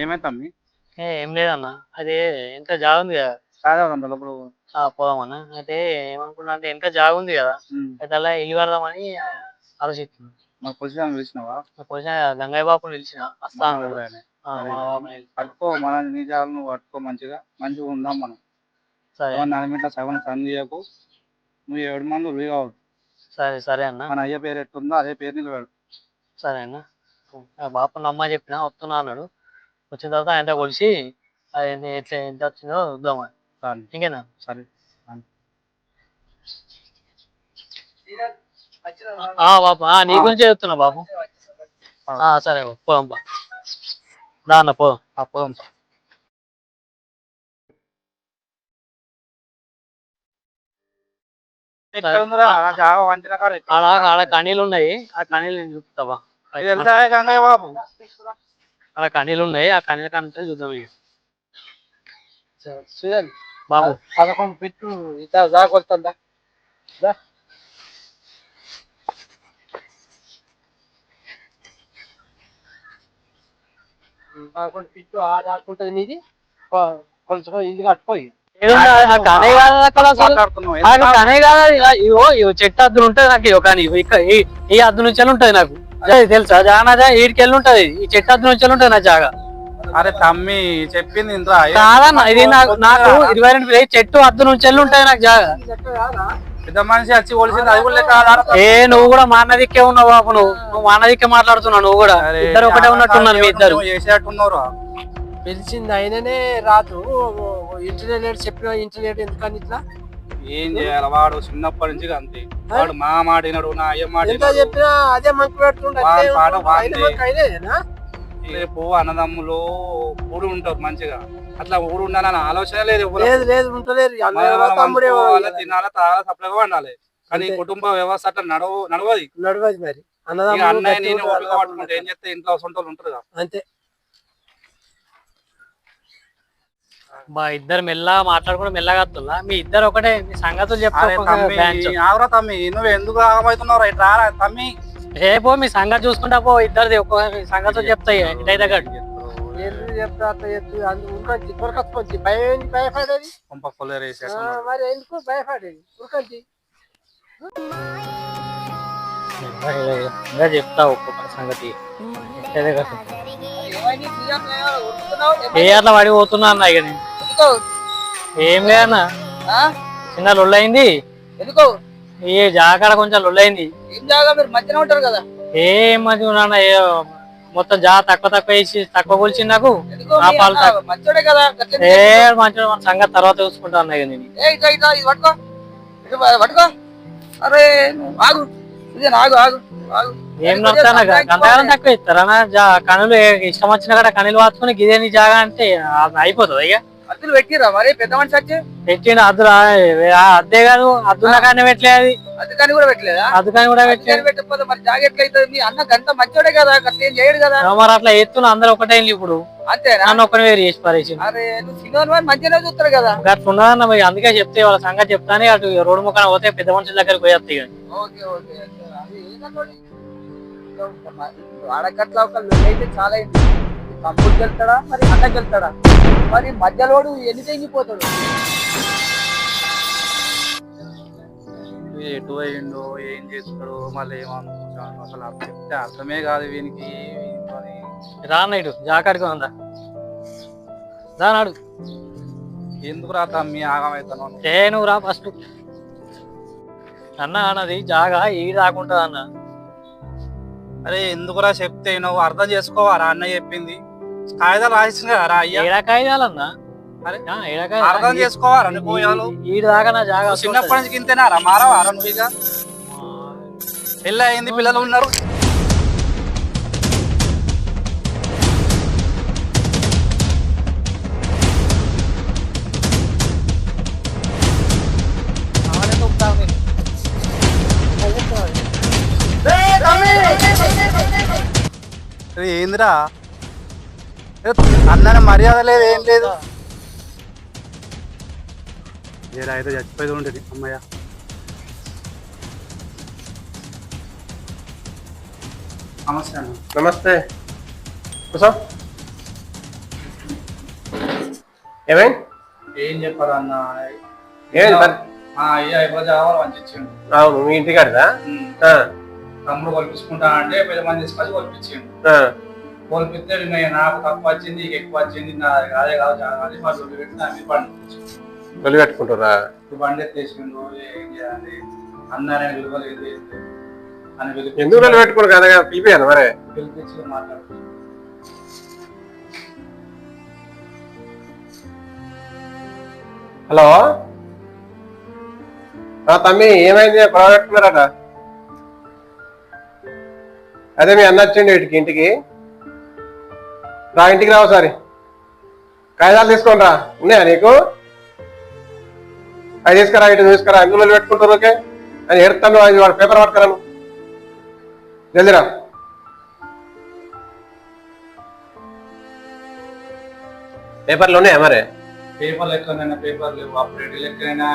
ఏమైంది తమ్మి? ఏ, లేదన్న. అదే ఎంత జాగ ఉంది కదా. కాదే ఆ పోదామన్న. అయితే ఏమనుకున్నా అంటే ఎంత జాగ ఉంది కదా. అయితే అలా ఇల్లు కడదామని ఆలోచిస్తున్నాను మా పొజిషన్ పిలిచినావా? కొంచెం గంగయ్య బాబు పిలిచిన. వస్తా అన్నాడు. ఊరేనే. ఆ, మా బాబుని పిలిచి. పట్టుకో మన నిజాలు నువ్వు పట్టుకో మంచిగా. మంచిగా ఉందాం మనం. సరే. నలమిట్ల సగం సన్ చేయకు. నువ్వు ఏడు మంది ఉరి కావద్దు సరే సరే అన్న. మన అయ్య పేరు ఎట్టుందో అదే పేరు నిలబెడు. సరే అన్న. బాపన్న అమ్మ చెప్పిన వస్తున్నా అన్నాడు. వచ్చిన తర్వాత ఆయనతో కొలిసి అది ఎట్లా ఎంత వచ్చిందో చూద్దామని చాలు. ఇంకేనా? సరే. ఆ బాబు. ఆ, నీ గురించే చెప్తున్నా బాబు. ఆ సరే బాబు, పోదాం బా. రా అన్న పోదాం. పోదాం? ఆడ కనీలు ఉన్నాయి. ఆ కనీలు నేను చూపుతావా బాబు? ఆడ కనీలు ఉన్నాయి. ఆ కనీల కంటే చూద్దాం ఇక. చూడండి బాబు. పదకొండు పిట్టు ఇట్లా జాగ వస్తుందా? పదకొండు పిట్టు ఆడుకుంటుంది నీది? కొంచెం ఇది కట్టుకోయి? ఆ కనే కాదు ఆ ఇగో చెట్టు అద్దులు ఉంటది నాకు ఇగో కానీ ఈ- అద్దు నుంచి ఉంటది నాకు. తెలుసా. జానాజా ఈడికి వెళ్ళి ఉంటది. ఈ చెట్టు అద్దు నుంచి ఉంటది నా జాగా. అరే తమ్మి చెప్పింది కాదన్న ఇది నాకు నాకు ఇరవై రెండు చెట్టు అద్దు నుంచి వెళ్ళి ఉంటది నాకు జాగా. పెద్ద మనిషి వచ్చి ఒలిసింది అది కూడా? ఏ నువ్వు కూడా మా అన్న దిక్కే ఉన్నావు బాబు నువ్వు. నువ్వు మా అన్న దిక్కే మాట్లాడుతున్నావు నువ్వు కూడా. ఇద్దరు ఒకటే ఉన్నట్టున్నారు మీ ఇద్దరు. చేసేట్టున్నారు పిలిచింది అయిననే రాదు. ఇంటర్నెట్ చెప్పిన ఇంటర్నెట్ ఎందుకని ఇట్లా? ఏం చేయాలి వాడు చిన్నప్పటి నుంచి అంతే. వాడు మా మాడినాడు నా అయ్య ఎంత మాడినాడు చెప్పినా అదే మంకు పెడుతుండే వాడి అట్లే పాట ఉంటుంది. అయిన వాడితే. మంకు అయినేనా? రేపు అన్నదమ్ములు ఊడు ఉంటారు మంచిగా అట్లా ఊడు ఉండాలని ఆలోచన లేదు. లేదు లేదు తినాలి తాగాలి సప్లైగా వండాలి కానీ. కుటుంబ వ్యవస్థ అట్లా నడవ నడవది నడవదు మరి ఇక అన్నదమ్ములు అన్నయ్య నేను పట్టుకుంటే ఏం చేస్తే ఇంట్లో సొంతలు ఉంటారు కదా అంతే బా ఇద్దరు మెల్లగా మాట్లాడుకుంటూ మెల్లగా వస్తుందా మీ ఇద్దరు ఒకటే మీ సంగతులు అరే తమ్మి చెప్తా ఆవురా తమ్మి నువ్వు ఎందుకు ఆగమవుతున్నావు రైట్ రారా తమ్మి. రేపో మీ సంగతి చూసుకుంటా పో ఇద్దరిది ఒక్క సంగతులు చెప్తాయి ఇటైతే గట్టు ఎందుకు చెప్తా ఉరకొచ్చి భయం భయపడేది. మరి ఎందుకు భయపడేది? చెప్తా ఒక్కొక్క సంగతి. ఏ అట్లా పడి పోతున్నా అన్న ఇక నేను. ఏం లేదన్నా చిన్న లొల్లైంది ఎందుకో? ఈ కొంచెం లొల్లైంది ఏం జాగా మీరు మధ్యన ఉంటారు కదా. ఏం మంచిగా ఉన్నా ఏ మొత్తం జా తక్కువ తక్కువ వేసి తక్కువ కొలిచింది నాకు. ఆ పాలు. మంచోడే కదా. ఏ మన సంగతి తర్వాత చూసుకుంటా ఇక నేను. ఏ ఇట్లా ఇట్లా ఇది పట్టుకో. ఇటు ప- పట్టుకో. అరే నువ్వు ఆగు. ఇది ఆగు ఆగు ఆగు. ఏం నడుస్తానా గంటకాలం తక్కువ ఇస్తారా కనులు ఇష్టం వచ్చిన కాడ కనులు వాచుకుని గిదే నీ జాగా అంటే అయిపోతుంది ఇక? అద్దులు పెట్టిరా మరి? పెద్ద మనిషి వచ్చి? పెట్టిండు అద్దు అద్దే కాదు అద్దున్న కానీ పెట్టలే అది అందుకని కూడా పెట్టలేదా? కానీ కూడా పెట్టలేదు. పెట్టకపోతే మరి జాగా ఎట్లా అవుతుంది మీ అన్న గంట మంచోడే కదా అట్లా ఏం చేయడు కదా? మరి అట్లా ఎత్తున అందరు ఒకటే ఇప్పుడు. అంతేనా? నన్ను ఒక్కని వేరు చేసి పరేసి అరే నువ్వు మంచిగానే చూస్తారు కదా? అట్లా ఉన్నదన్న మరి అందుకే చెప్తే వాళ్ళ సంగతి చెప్తానే అటు రోడ్డు ముఖాన పోతే పెద్ద మనుషుల దగ్గరికి పోయేస్తాయి. Okay okay? ఆడకట్ల ఒక అయితే చాలా తమ్ముడికి వెళ్తాడా మరి అన్నకి వెళ్తాడా మరి మధ్యలోడు ఎన్ని తెంగిపోతాడు? ఎటు అయ్యిండో ఏం చేస్తాడో మళ్ళీ ఏమనుకుంటాడు అసలు అర్థం చెప్తే అర్థమే కాదు వీనికి. వీనితోని. రా నైటు జాకాడికి ఉందా రానాడు ఎందుకు రా తమ్మి ఆగమవుతాను ఏ నువ్వు రా ఫస్ట్. అన్న అన్నది జాగా ఈ రాకుంటది అన్న అరే ఎందుకురా చెప్తే నువ్వు అర్థం చేసుకోవాలా? అన్న చెప్పింది. కాగితాలు రాసింది కదా రా అయ్యా? ఏడా కాయిదాలు. అర్థం చేసుకోవాలా నువ్వు పోయాలు? ఈడు దాకా నా జాగా నువ్వు చిన్నప్పటి నుంచి ఇంతేనారా మారవారా నువ్వు ఇక? పెళ్ళి అయింది పిల్లలు ఉన్నారు. ఏందిరా? అన్న మర్యాద లేదు ఏం లేదు. ఏరా అయితే చచ్చిపోయేది ఉంటుంది అమ్మయ్య. నమస్తే అన్న. నమస్తే. కూసో. ఏమైంది? ఏం చెప్పారు అన్న? ఏమైంది అవును మీ ఇంటి కాడదా ఆ, తమ్ముడు కొలిపించుకుంటా అంటే పెద్ద మంది తీసుకొచ్చి కొలిపించిండు. ఆ, కోల్పితే నేను నాకు తక్కువ వచ్చింది నీకు ఎక్కువ వచ్చింది నా అదే కాదు అది మా దొడ్డు పెట్టి నా మీద బండి పెట్టుకుంటుర్రా ఇప్పుడు బండి ఎత్తేసిండు ఏం చేయాలి అన్నారని విలువలేదు. అని పిలిపి ఎందుకు పెట్టుకోరు కదా పిలిపియాను మరి? పిలిపించి మాట్లాడు. హలో? తమ్మి ఏమైంది? గొడవ పెట్టుకున్నారట అదే మీ అన్న వచ్చిండి వీటికి ఇంటికి. రా ఇంటికి రావు సారి కాగితాలు తీసుకొని రా. ఉన్నాయా నీకు? అవి తీసుకురా ఇటు తీసుకురా ఎందులో పెట్టుకుంటారు ఓకే? అని ఎడతాను అది వాడు పేపర్ పట్టుకురాను. జల్దిరా పేపర్లు ఉన్నాయా మరి? పేపర్ లెక్కనైనా పేపర్ లేవు. అప్పుడు లెక్కనైనా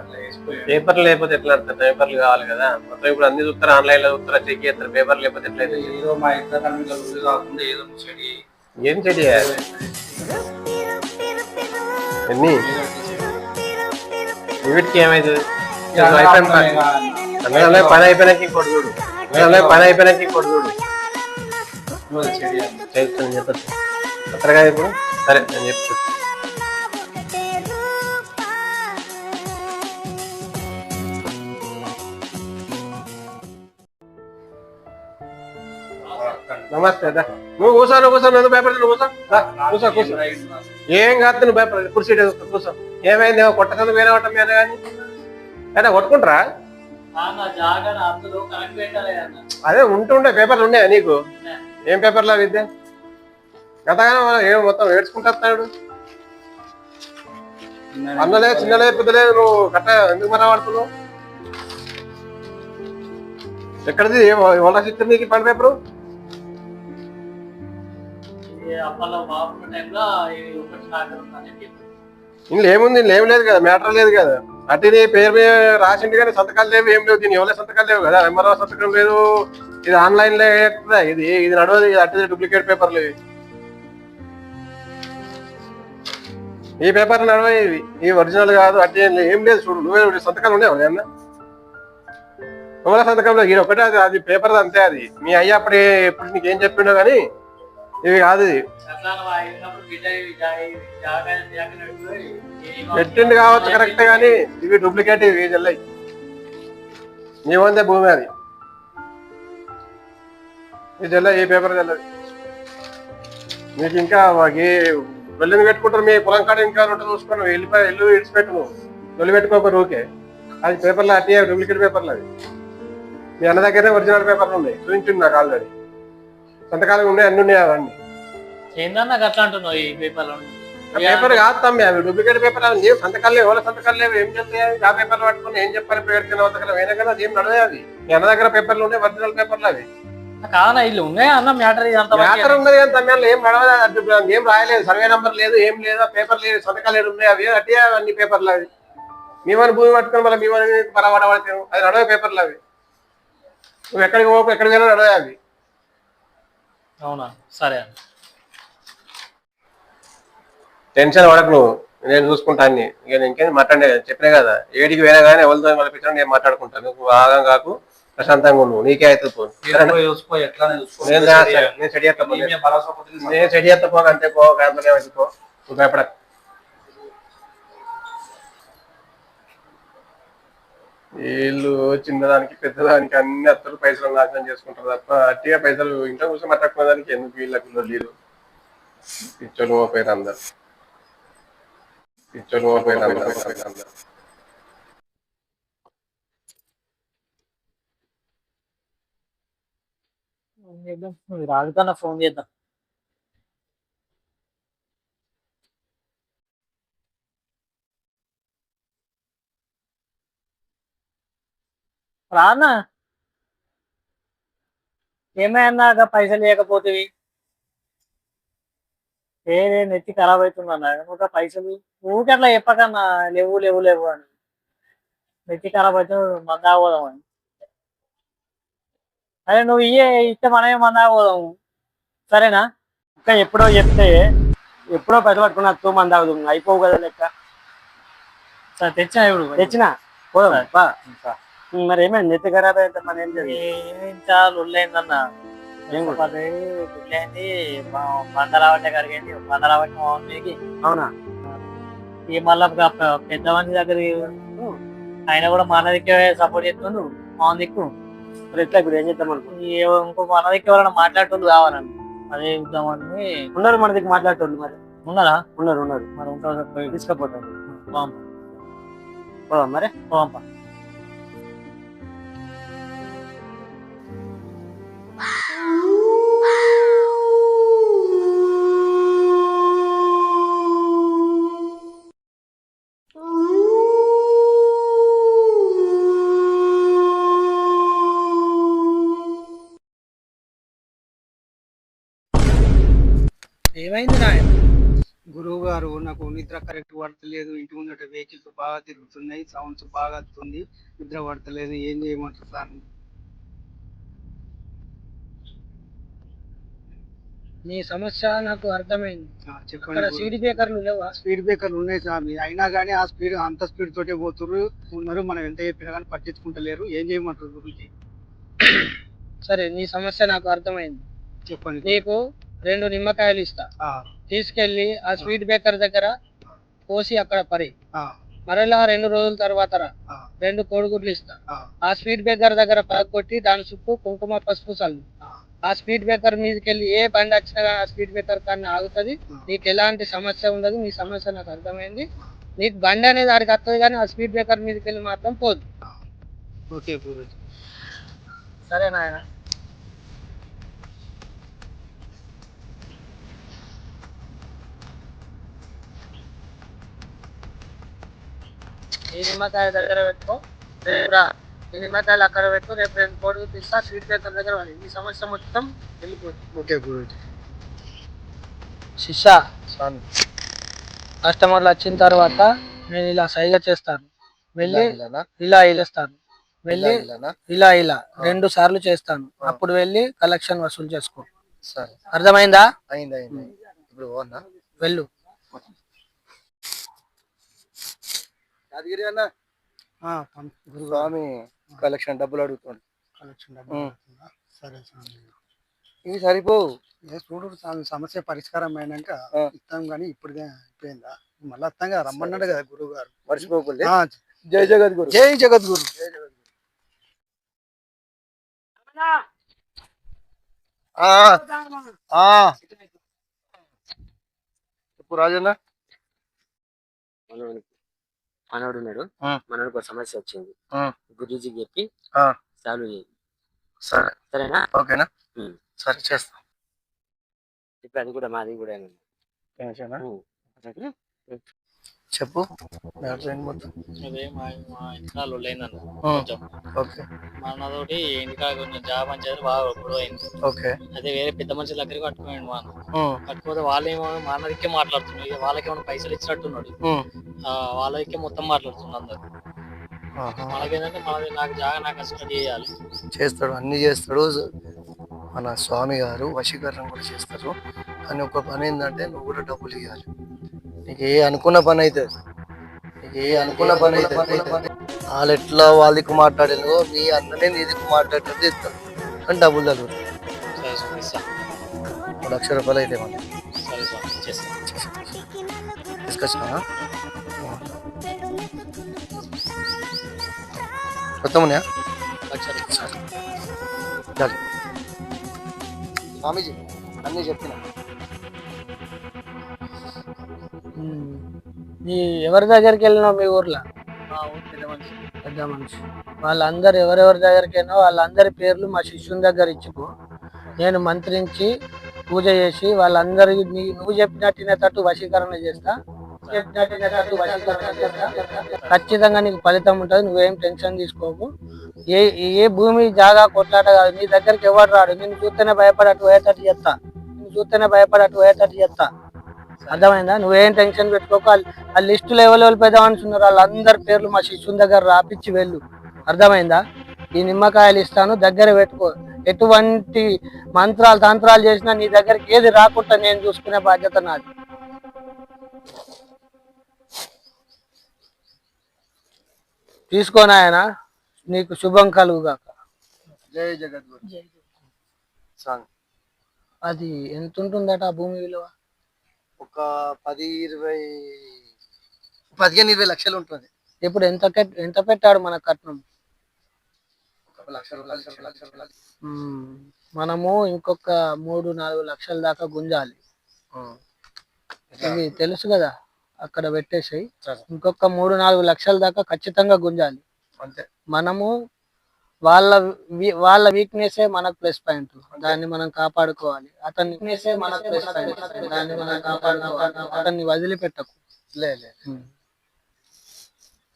అట్లా వేసిపోయాడు. పేపర్లు లేకపోతే ఎట్లా అర్థం? పేపర్లు కావాలి కదా. మొత్తం ఇప్పుడు అన్ని చూస్తారు ఆన్లైన్లో చూస్తారా చెక్ చేస్తారు. పేపర్ లేకపోతే ఎట్లయితే ఏదో మా ఇద్దరు కనుక లొల్లి కాకుండా ఏదో ముచ్చడి ఏం చెడి ఎన్ని? వీటికి ఏమైతుంది పని. అయిపోయినాక ఇంకోటి చూడు. పని అయిపోయినాక ఇంకోటి చూడు. చెడి చేస్తాను చెప్పచ్చు కొత్తగా ఇప్పుడు సరే నేను చెప్తాను నమస్తే దా. నువ్వు కూర్చో నువ్వు కూర్చో నువ్వు పేపర్ నువ్వు కూర్చో దా, కూర్చో కూర్చో ఏం కాదు నువ్వు పేపర్ కుర్చీ కూర్చో ఏమైంది కొట్టకుండా వేరే ఒకటం మీద కానీ. అయినా కొట్టుకుంటారా? అదే ఉంటుండే పేపర్లు ఉన్నాయా నీకు? ఏం పేపర్లు అవి ఇద్దే? గతగానే ఏం మొత్తం ఏడ్చుకుంటా వస్తాడు. అన్నలే చిన్నలే పెద్దలే నువ్వు కట్ట ఎందుకు మన వాడుతున్నావు? ఎక్కడిది? చిత్రం నీకు పని పేపరు? టైంలో ఒకటి చెప్పి ఇందులో ఏముంది? ఏం లేదు కదా మ్యాటర్ లేదు కదా. అటు నీ పేరు మీద రాసింది కానీ సంతకాలు లేవు ఏం లేవు దీని ఎవరి సంతకాలు లేవు కదా. ఎంఆర్ఓ సంతకం లేదు ఇది ఆన్లైన్లో ఇది ఇది నడవదు ఇది అటు డూప్లికేట్ పేపర్లు ఇవి. ఈ పేపర్ నడవయి ఇవి. ఈ ఒరిజినల్ కాదు అటు ఏం లేదు చూడు నువ్వే సంతకాలు ఉన్నాయి అన్న ఎవరి సంతకంలో? ఇది ఒకటే అది పేపర్ అంతే అది. మీ అయ్యప్పుడే ఇప్పుడు నీకేం చెప్పిండో కానీ ఇవి కాదు ఇది పెట్టింది కావచ్చు కరెక్ట్ కానీ ఇవి డూప్లికేట్ ఇవి చెల్లయి. నీ వందే భూమి అది. ఇది చెల్ల ఈ పేపర్ చెల్లది మీకు ఇంకా మాకి వెళ్ళింది పెట్టుకుంటారు మీ పొలం కాడ ఇంకా రొట్టె చూసుకొని వెళ్ళిపోయి ఇల్లు ఇడిచిపెట్టు నువ్వు. వెళ్ళి పెట్టుకోక ఊకే అది పేపర్లో అట్టి డూప్లికేట్ పేపర్లు అవి. మీ అన్న దగ్గరే ఒరిజినల్ పేపర్లు ఉన్నాయి. చూపించింది నాకు ఆల్రెడీ. సంతకాలం ఉన్నాయి అన్ని ఉన్నాయి అవన్నీ. ఏందన్నా అట్లా అంటున్నావు ఈ పేపర్లో ఆ పేపర్ కాదు తమ్మి అవి డూప్లికేట్ పేపర్ అవి లేవు సంతకాలు లేవు ఎవరి సంతకాలు లేవు ఏం చెప్తాయి అవి? ఆ పేపర్లు పట్టుకుని ఏం చెప్పాలి పేరుకిన సంతకాలు? అయినా కానీ అది ఏం నడవే మీ అన్న దగ్గర పేపర్లు ఉన్నాయి ఒరిజినల్ పేపర్లు అవి. కాదన్నా ఇల్లు ఉన్నాయా అన్న? మ్యాటర్ మ్యాటర్ ఉన్నది కానీ తమ్మి అందులో ఏం నడవదు ఏం రాయలేదు సర్వే నంబర్ లేదు ఏం లేదు పేపర్ లేదు సంతకాలు ఏడు ఉన్నాయి అవి అట్టి అన్ని పేపర్లు అవి. మేమని భూమి పట్టుకొని మళ్ళీ మేమని పరవాడ పడితే అది నడవే పేపర్లు అవి. నువ్వు ఎక్కడికి పోకు ఎక్కడికి వెళ్ళినా నడవే అవి. అవునా? సరే అన్న. టెన్షన్ పడకు నువ్వు. నేను చూసుకుంటా అన్ని. ఇక నేను ఇంకేం మాట్లాడే చెప్పినా కదా. ఏడికి పోయినా కానీ ఎవరితో మళ్ళీ నేను మాట్లాడుకుంటాను నువ్వు ఆగం కాకు. ప్రశాంతంగా ఉండు. నీకే అవుతుంది చూసుకో నేను రా- నేను చెడి చేస్తా పో. నీ మీద భరోసా పోతే నీ నేను చేస్తా అంతే పో నువ్వు భయపడ వీళ్ళు చిన్నదానికి పెద్దదానికి అన్ని అత్తలు పైసలు నాశనం చేసుకుంటారు తప్ప అట్టిగా పైసలు ఇంట్లో కూర్చొని మాట్లాడుకునే దానికి ఎందుకు వీళ్ళకి లేదు పిచ్చోళ్ళు మోపోయారు అందరు. పిచ్చోళ్ళు రాజుకన్నా ఫోన్ చేద్దాం రానా ఏమైనా పైసలు లేకపోతే ఏదే నెత్తి ఖరాబ్ అవుతుందన్నా నువ్వు పైసలు ఊరికి అట్లా చెప్పకన్నా లేవు లేవు లేవు అని. నెత్తి ఖరాబ్ అయితే మందాగోదాం అని. అదే నువ్వు ఇయ్యే ఇస్తే మనమే మందాగోదాము సరేనా? ఇంకా ఎప్పుడో చెప్తే ఎప్పుడో పెద్ద పట్టుకున్న తూ మంది అవుతుంది అయిపోవు కదా లెక్క. సరే తెచ్చా ఇప్పుడు తెచ్చినా? పోదాం. మరి ఏమైంది? నెత్తి ఖరాబ్ అయితే మన ఏం ఏం చాలా ఉల్లైందన్న ఉల్లైంది బండరావట్టే కరిగింది బండరావట్టే మామూలుకి అవునా? ఈ మళ్ళా పెద్ద దగ్గరికి పోయిండు. ఆయన కూడా మన సపోర్ట్ చేస్తుండు మా దిక్కు మరి ఎట్లా ఇప్పుడు ఏం చేద్దాం ఇంకో మన దిక్కు ఎవరైనా మాట్లాడుతుంది కావాలండి. అదే ఇద్దామని ఉన్నారు మన దగ్గర మాట్లాడుతుంది మరి. ఉన్నారా? ఉన్నారు ఉన్నారు. మరి ఉంటారు తీసుకుపోతారు. పోదాం మరి. పోంప. ఏమైంది నాయన గురువు గారు నాకు నిద్ర కరెక్ట్ పడతలేదు. ఇంటి ముందట వెహికల్స్ బాగా తిరుగుతున్నాయి సౌండ్స్ బాగా వస్తుంది. నిద్ర పడతలేదు. ఏం చేయమంటారు సార్? నీ సమస్య నాకు అర్థమైంది. చెప్పండి సీడీ బ్రేకర్లు లేవా? స్పీడ్ బ్రేకర్లు ఉన్నాయి సార్ అయినా కానీ ఆ స్పీడ్ అంత స్పీడ్ తోటే పోతున్నారు ఉన్నారు మనం ఎంత చెప్పినా కానీ పట్టించుకుంటలేరు. ఏం చేయమంటారు గురించి సరే నీ సమస్య నాకు అర్థమైంది. చెప్పండి నీకు రెండు నిమ్మకాయలు ఇస్తా. తీసుకెళ్ళి ఆ స్వీట్ బేకర్ దగ్గర కోసి అక్కడ పరి. మరలా రెండు రోజుల తర్వాత రెండు కోడిగుడ్లు ఇస్తా. ఆ, ఆ స్వీట్ బేకర్ దగ్గర పగకొట్టి దాని చుట్టూ కుంకుమ పసుపు చల్లు. ఆ. స్వీట్ బేకర్ మీదకి వెళ్ళి ఏ బండి వచ్చినా కానీ ఆ స్వీట్ బేకర్ కానీ ఆగుతుంది. నీకు ఎలాంటి సమస్య ఉండదు. నీ సమస్య నాకు అర్థమైంది. నీకు బండి అనేది ఆడికి వస్తుంది కానీ ఆ స్వీట్ బేకర్ మీదకి వెళ్ళి మాత్రం పోదు. ఓకే సరే నాయన. ఈ నిమ్మకాయ దగ్గర పెట్టుకో. నిమ్మకాయలు అక్కడ పెట్టు రేపు రెండు కోడి తీస్తా స్వీట్ బేకర్ దగ్గర పడి. ఈ సమస్య మొత్తం వెళ్ళిపోతుంది. ఓకే గురుజీ శిష్య కస్టమర్లు వచ్చిన తర్వాత నేను ఇలా సైగ చేస్తాను. వెళ్ళి ఇలా ఇలేస్తాను. వెళ్ళి ఇలా ఇలా రెండు సార్లు చేస్తాను. అప్పుడు వెళ్ళి కలెక్షన్ వసూలు చేసుకో. సరే. అర్థమైందా? అయింది అయింది ఇప్పుడు వెళ్ళు. స్వామి. కలెక్షన్ డబ్బులు అడుగుతుంది కలెక్షన్ డబ్బులు? సరే స్వామి. ఇవి సరిపోవు. ఏ చూడు స్వామి సమస్య పరిష్కారం అయినాక ఆ. ఇస్తాం కానీ ఇప్పుడుదే అయిపోయిందా? మళ్ళీ వస్తాం కదా రమ్మన్నాడు కదా గురువు గారు మర్చిపోకూడదు ఆ, జై జగద్గురు. జై జగద్గురు. జై జగద్గురు. ఆ, ఆ. చెప్పు రాజన్న. మనోడు ఉన్నాడు. మనోడికి ఒక సమస్య వచ్చింది. గురూజీకి చెప్పి ఆ. సాల్వ్ చేయి సరే. సరేనా? ఓకేనా. సరే చేస్తాం. ఇప్పుడు అది కూడా మాది కూడా. చెప్పు. అదే మా మా ఇంటికాడ లొల్లైందన్న. కొంచెం. ఓకే. మనతోటి ఇంటికాడ కొంచెం జాబ్ పంచాయతీ బాగా గొడవ అయింది. ఓకే. అదే వేరే పెద్ద మనుషుల దగ్గరికి పట్టుకున్నాడు మా అన్న. ఉమ్, కాకపోతే వాళ్ళేమో మా అన్నదికే మాట్లాడుతున్నారు. వాళ్ళకి ఏమైనా పైసలు ఇచ్చినట్టున్నాడు. వాళ్ళకే మొత్తం మాట్లాడుతున్నారు అందరు. ఆహా. మనకేంటంటే మనది నాకు జాగా నాకు చేయాలి. చేస్తాడు అన్ని చేస్తాడు. మన స్వామి గారు వశీకరణం కూడా చేస్తారు. కానీ ఒక పని ఏంటంటే నువ్వు కూడా డబ్బులు ఇవ్వాలి నీకు ఏ అనుకున్న పని అయితే నీకు ఏ అనుకున్న పని అయితే వాళ్ళు ఎట్లా వాళ్ళకి మాట్లాడారు మీ అన్ననే నీదికి మాట్లాడేది ఇస్తారు కానీ డబ్బులు ఒక లక్ష రూపాయలు అయితే మనం సరే మొత్తమునే లక్షలు చాలు స్వామీజీ అన్నీ చెప్తున్నా నీ ఎవరి దగ్గరికి వెళ్ళినావు మీ ఊర్లో? ఆ, ఊరు పెద్ద మనిషి. పెద్ద మనిషి. వాళ్ళందరు ఎవరెవరి దగ్గరికి వెళ్ళినా వాళ్ళందరి పేర్లు మా శిష్యుని దగ్గర ఇచ్చిపో నేను మంత్రించి పూజ చేసి వాళ్ళందరికీ నీ నువ్వు చెప్పినట్టు వినేటట్టు వశీకరణ చేస్తా. ఖచ్చితంగా నీకు ఫలితం ఉంటుంది నువ్వేం టెన్షన్ తీసుకోకు. ఏ ఏ భూమి జాగా కొట్లాట కాదు నీ దగ్గరికి ఎవరు రాడు? నేను చూస్తేనే భయపడట్టు పోయేటట్టు చెప్తా నేను చూస్తేనే భయపడట్టు పోయేటట్టు చెప్తా అర్థమైందా? నువ్వేం టెన్షన్ పెట్టుకోకు. ఆ- ఆ లిస్టులో ఎవరు ఎవరు పెద్ద వాళ్ళందరి పేర్లు మా శిష్యుని దగ్గర రాపిచ్చి వెళ్ళు. అర్థమైందా? ఈ నిమ్మకాయలు ఇస్తాను దగ్గర పెట్టుకో. ఎటువంటి మంత్రాలు తంత్రాలు చేసినా నీ దగ్గరికి ఏది రాకుండా నేను చూసుకునే బాధ్యత నాది. తీసుకోని ఆయన? నీకు శుభం కలుగుగాక. జై జగద్గురు. సాంగ్. అది ఎంత ఉంటుందట ఆ భూమి విలువ? ఒక పది ఇరవై పదిహేను ఇరవై లక్షలు ఉంటుంది. ఇప్పుడు ఎంత ఎంత పెట్టాడు మన కట్నం. మనము ఇంకొక మూడు నాలుగు లక్షల దాకా గుంజాలి. ఇది తెలుసు కదా? అక్కడ పెట్టేసాయి. ఇంకొక మూడు నాలుగు లక్షల దాకా ఖచ్చితంగా గుంజాలి. అంతే. మనము వాళ్ళ వాళ్ళ వీక్నెస్ మనకు ప్లస్ పాయింట్. దాన్ని మనం కాపాడుకోవాలి. అతని వీక్నెస్ మనకు ప్లస్ పాయింట్. దాన్ని మనం కాపాడుకోవాలి. అతన్ని వదిలిపెట్టకు. లే లే. ఉమ్.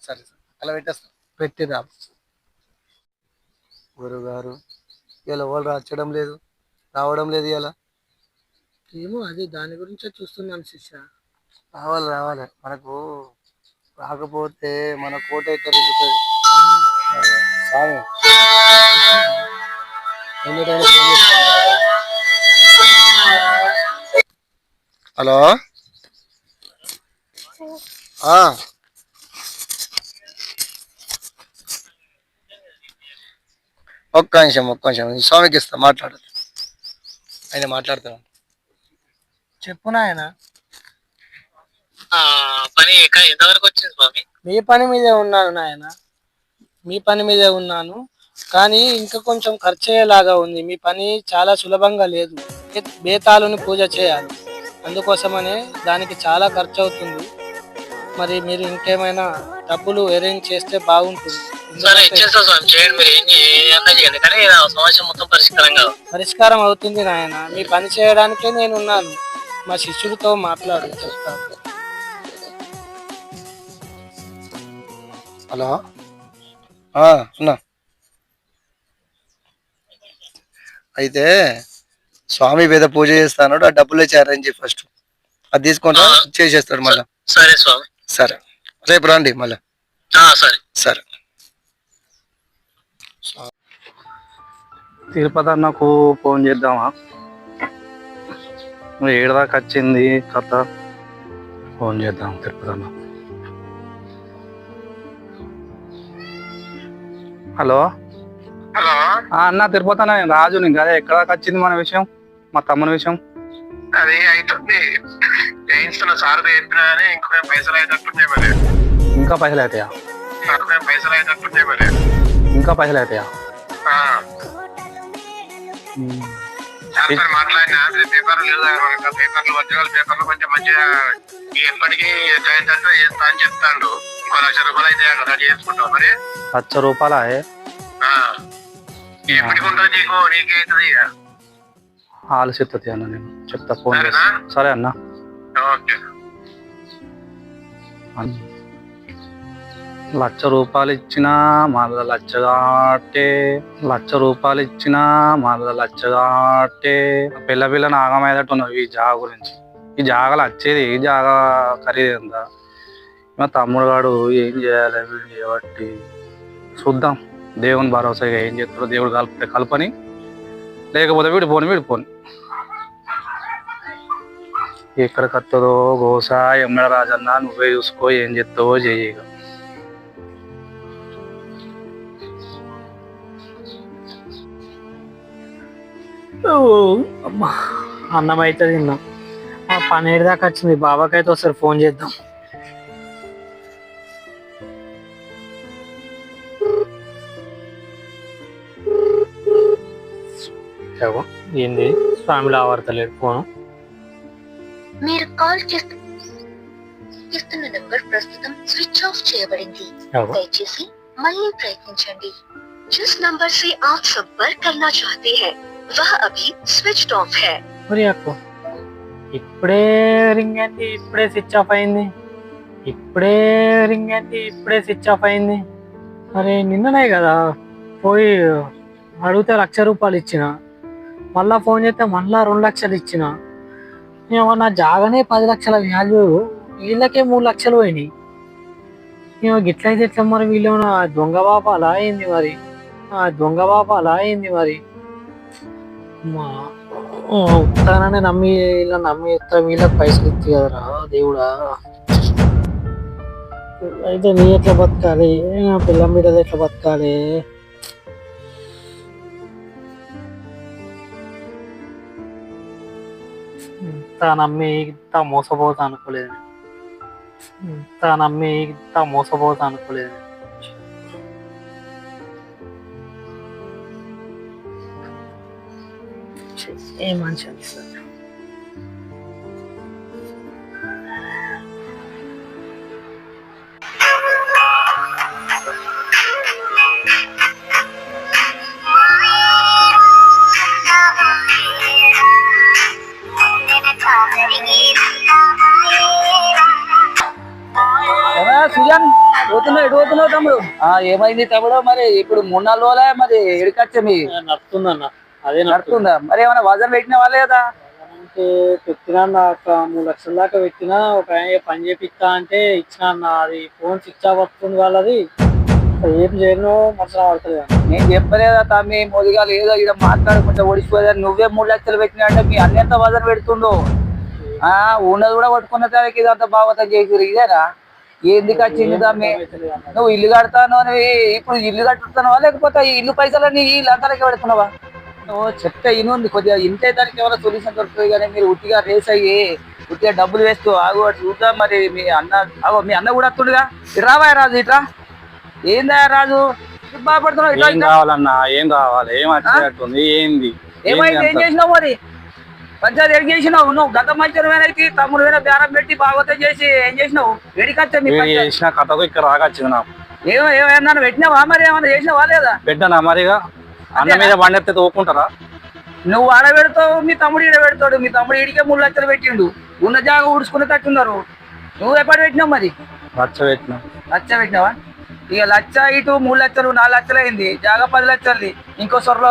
సరే సరే. అలా పెట్టేస్తాం. పెట్టిరా. గురుగారు ఇలా ఎవరు రాచడం లేదు? రావడం లేదు ఇలా? ఏమో అది దాని గురించే చూస్తున్నాను శిష్య. రావాలి రావాలి. మనకు రాకపోతే మన కోట అయితే స్వామి హలో. ఒక్క నిమిషం ఒక్క నిమిషం. స్వామికి ఇస్తా మాట్లాడదు. ఆయన మాట్లాడుతున్నాను చెప్పు నాయనా. పని ఎంతవరకు వచ్చింది స్వామి? మీ పని మీదే ఉన్నాను నాయన. మీ పని మీదే ఉన్నాను. కానీ ఇంకా కొంచెం ఖర్చు అయ్యేలాగా ఉంది. మీ పని చాలా సులభంగా లేదు. బేతాళుని పూజ చేయాలి. అందుకోసమనే దానికి చాలా ఖర్చు అవుతుంది మరి మీరు ఇంకేమైనా డబ్బులు అరేంజ్ చేస్తే బాగుంటుంది. పరిష్కారం అవుతుంది నాయన. మీ పని చేయడానికే నేను ఉన్నాను మా శిష్యుడితో మాట్లాడు. చెప్తాను. హలో ఆ, ఉన్నా అయితే స్వామి వేద పూజ చేస్తాడు ఆ డబ్బులు ఇచ్చి అరేంజ్ చేయి ఫస్ట్ అది తీసుకుంటా చేసేస్తాడు మళ్ళా. సరే స్వామి. సరే. రేపు రండి మళ్ళా. సరే. సరే. తిరుపతి అన్నకు ఫోన్ చేద్దామా? నువ్వు ఏడదాకా వచ్చింది కథ? ఫోన్ చేద్దాం తిరుపతి అన్న హలో? హలో. ఆ, అన్న తిరుపతి అన్న నేను రాజు నీకు అదే ఎక్కడ దాకా వచ్చింది మన విషయం? మా తమ్ముని విషయం? అది అవుతుంది సార్ చెప్పినా కానీ ఇంకొక పైసలు అయ్యేటట్టున్నాయి మరి. ఇంకా పైసలు అవుతాయా ఇంకొక పైసలు మరి. ఇంకా పైసలు అవుతాయా సార్తో మాట్లాడినా పేపర్లు పేపర్లు ఒరిజినల్ పేపర్లు కొంచెం మంచిగా ఎప్పటికీ అయ్యేటట్టు చేస్తా అని చెప్తాడు. ఇంకో లక్ష రూపాయలు అయితే అక్కడ రెడీ చేసుకుంటావు మరి. లక్ష రూపాయలా. ఎప్పటికి ఉంటుంది నీకు? నీకేస్తుంది ఇక? ఆలోచిస్తుంది అన్న నేను చెప్తా ఫోన్. సరే అన్న. ఓకే. లక్ష రూపాయలు ఇచ్చినా మళ్ళా లచ్చగాటే లక్ష రూపాయలు ఇచ్చినా మళ్ళా లచ్చగాటే కాటే. పిల్ల పిల్ల నాగమేదట్టు ఈ జాగ గురించి. ఈ జాగలు వచ్చేది ఈ జాగ ఖరీదైందా? మా తమ్ముడు గాడు ఏం చేయాలి వీడు చేయబట్టి. చూద్దాం. దేవుని భరోసాగా ఏం చేస్తాడో దేవుడు కలిపితే కలపని. లేకపోతే వీడు పోని వీడు పోని. ఎక్కడ కత్తదో గోసా ఎమ్మెడ రాజన్న నువ్వే చూసుకో ఏం చెప్తావో చేయగా. అమ్మా అన్నం అయితే తిన్నాం ఆ పన్నీరు దాకా వచ్చింది బాబాకైతే ఒకసారి ఫోన్ చేద్దాం ఏవో, ఏంది స్వామిలో ఆవర్తలేడు ఫోను మీరు కాల్ చేస్తు చేస్తున్న నంబర్ ప్రస్తుతం స్విచ్ ఆఫ్ చేయబడింది ఏవో, దయచేసి మళ్ళీ ప్రయత్నించండి जिस नंबर से आप संपर्क करना चाहते हैं వహ అభి స్విచ్డ్ ఆఫ్ హై అప్పు ఇప్పుడే రింగ్ అయింది ఇప్పుడే స్విచ్ ఆఫ్ అయింది. ఇప్పుడే రింగ్ అయింది ఇప్పుడే స్విచ్ ఆఫ్ అయింది. మరి నిన్ననే కదా పోయి అడిగితే లక్ష రూపాయలు ఇచ్చిన. మళ్ళా ఫోన్ చేస్తే మళ్ళా రెండు లక్షలు ఇచ్చిన. నా జాగానే పది లక్షల వ్యాల్యూ వీళ్ళకే మూడు లక్షలు పోయినాయి. మేము గిట్లయితే ఎట్లా మరి వీళ్ళు దొంగ బాపాలా అయింది మరి? దొంగ బాపాలా అయింది మరి? ఉత్తానని నమ్మి ఇలా నమ్మి ఇస్తా వీళ్ళకి పైసలు ఇచ్చి కదరా దేవుడా. అయితే నీ ఎట్లా బతకాలి? నా పిల్లం బిడ్డలు ఎట్లా బతకాలి? ఇంత నమ్మి ఇంత మోసపోతా అనుకోలేదు. ఇంత నమ్మి ఇంత మోసపోతా అనుకోలేదు. ఏ మనిషి అనిపిస్తుంది? సుజాన్ పోతున్నావు ఎటు పోతున్నావు తమ్ముడు? ఏమైంది తమ్ముడు? మరి ఇప్పుడు మూడు నాలుగు రోజులే మరి ఎడికొచ్చా మీ? నడుతుందన్న అదే నడుతుంది మరి ఏమైనా వజన్ పెట్టిన వాళ్ళే కదా? అంటే పెట్టినా నా ఒక మూడు లక్షల దాకా పెట్టినా ఒక పని చేపిస్తా అంటే ఇచ్చిన అన్న అది ఫోన్ ఆఫ్ వస్తుంది వాళ్ళది. ఏం చేయను మనసు పడుతుంది నేను చెప్పలేదా తమ్మి? మొదలుగా ఏదో ఇక్కడ మాట్లాడుకుంటే ఓడిపోయేది నువ్వే మూడు లక్షలు పెట్టినా అంటే మీ అన్ని ఎంత వజన్ పెడుతుండో? ఆ ఉన్నది కూడా పట్టుకున్న తనకి ఇదంతా భాగవతం చేసిరు ఇదేనా? ఎందుకు వచ్చింది తమ్మి? నువ్వు ఇల్లు కడతాను అని ఇప్పుడు ఇల్లు కట్టుతున్నావా లేకపోతే ఇల్లు పైసలన్నీ వీళ్ళు అంతలకి పెడుతున్నావా? చెప్తే ఇనుంది కొద్దిగా ఇంతే దానికి ఏమైనా సొల్యూషన్ దొరుకుతుంది కానీ మీరు ఉట్టిగా రేస్ అయ్యి ఉట్టిగా డబ్బులు వేస్తూ ఆగు చూద్దాం మరి మీ అన్న ఆగో మీ అన్న కూడా వస్తుండగా ఇటు రావా రాజు ఇట్రా. ఏందా రాజు? బాధపడుతున్నావు ఇట్లా ఏం. కావాలన్నా ఏం కావాలి? ఏం వచ్చేటట్టుంది ఏంది? ఏమైంది? ఏం? చేసినావు మరి? పంచాయతీ ఏం చేసినావు? నువ్వు గత మంచి తమ్ముడు వేరే బేరం పెట్టి భాగవతం చేసి ఏం చేసినావు? వేడికొచ్చా కథకు ఇక్కడ రాకొచ్చింది నాకు. ఏమో ఏమన్నా పెట్టినావా మరి? ఏమన్నా చేసినావా లేదా? పెట్టానా మరిగా. అన్న మీద బండి ఎత్తే ఊకుంటారా నువ్వు ఆడ పెడతావు మీ తమ్ముడు ఈడ పెడతాడు మీ తమ్ముడు ఈడికే మూడు లక్షలు పెట్టిండు. ఉన్న జాగా ఊడ్చుకునే తట్టున్నారు నువ్వు ఎప్పుడు పెట్టినావు మరి? రచ్చ పెట్టిన. లక్ష పెట్టినావా? ఇక లక్ష ఇటు మూడు లక్షలు నాలుగు లక్షలు అయింది. జాగా పది లక్షలది. ఇంకో సొర్ర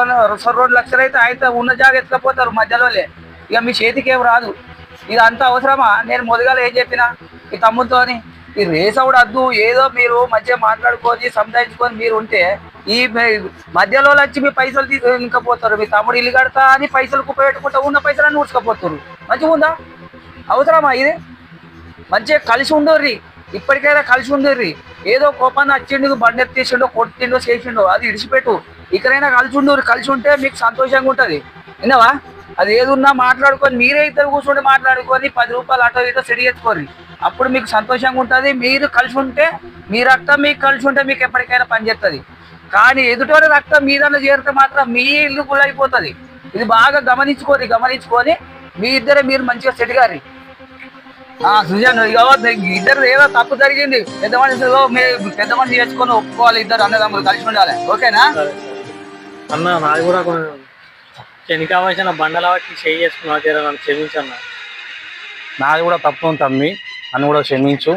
సొర్ర రెండు లక్షలు అయితే అయితే ఉన్న జాగా ఎత్తుకపోతారు మధ్యలోలే ఇక మీ చేతికి ఏం రాదు. ఇది అంత అవసరమా? నేను మొదగాల ఏం చెప్పినా? ఈ తమ్ముతోని ఈ రేస్ కూడా వద్దు ఏదో మీరు మంచిగా మాట్లాడుకొని సంతాయించుకొని మీరు ఉంటే ఈ మధ్యలో వచ్చి మీ పైసలు తీసుకపోతారు మీ తమ్ముడు ఇల్లు కడతా అని పైసలు కుప్ప ఉన్న పైసలన్నీ ఊడ్చుకపోతారు. మంచిగా ఉందా? అవసరమా ఇది? మంచిగా కలిసి ఉండర్రి. ఇప్పటికైనా కలిసి ఉండర్రి. ఏదో కోపాన్ని వచ్చిండు బండి ఎత్తేసిండో కొట్టిండో చేసిండో అది ఇడిచిపెట్టు ఇక్కడైనా కలిసి ఉండరు కలిసి ఉంటే మీకు సంతోషంగా ఉంటుంది. విన్నావా? అది ఏదున్నా మాట్లాడుకొని మీరే ఇద్దరు కూర్చొని మాట్లాడుకొని పది రూపాయలు అటో ఇటో సెడి చేసుకోర్రి. అప్పుడు మీకు సంతోషంగా ఉంటుంది మీరు కలిసి ఉంటే మీ రక్తం మీకు కలిసి ఉంటే మీకు ఎప్పటికైనా పనిచేస్తుంది కానీ ఎదుటి రక్తం మీదన్న చేరితే మాత్రం మీ ఇల్లు గుళ్ళైపోతుంది ఇది బాగా గమనించుకోరి గమనించుకొని మీ ఇద్దరే మీరు మంచిగా సెట్ గారి సుజాన్ ఇద్దరు ఏదో తప్పు జరిగింది. పెద్ద మనిషిలో మీరు పెద్ద మనిషి చేసుకొని ఒప్పుకోవాలి ఇద్దరు అన్నదమ్ములు కలిసి ఉండాలి. ఓకేనా? అన్న నాది కూడా కావాల్సిన బండల వాటికి చేయి చేసుకున్నా తీరా నన్ను క్షమించన్న. నాది కూడా తప్పు ఉంది తమ్మి. నన్ను కూడా క్షమించు.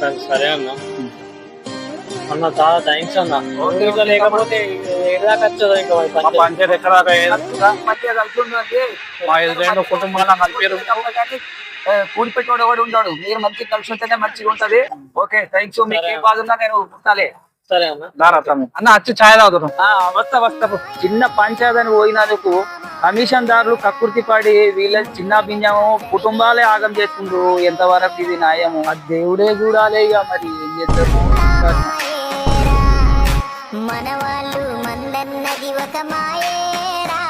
సరే సరే అన్న. అన్న చాలా థ్యాంక్స్ అన్న. ఇంకా లేకపోతే ఏడాకా వచ్చేదా ఇంకా మా పంచాయతీ? పంచాయతీ ఎక్కడ దాకా అయ్యేది? మంచిగా కలిసి ఉండండి మా ఎదురైన కుటుంబాలను కలిపారు కూడి పెట్టాడు కూడా ఉంటాడు మీరు మంచిగా కలిసి ఉంటేనే మంచిగా ఉంటది. ఓకే థ్యాంక్స్ మీకు ఏ బాధ ఉన్నా నేను ఉంటాలే. సరే అన్న. దారా తమ్మి. అన్న వచ్చి ఛాయ్ తాగుతారు. వస్తా వస్తా చిన్న పంచాయతీ పోయినందుకు కమిషన్ దారులు కక్కుర్తి పడి వీళ్ళ చిన్న భిన్నము కుటుంబాలే ఆగం చేస్తుండ్రు. ఎంతవరకు ఇది న్యాయము? ఆ దేవుడే చూడాలి ఇక మరి ఏం చేద్దాము మనవాళ్ళు మందన్నది ఒక మాయేరా.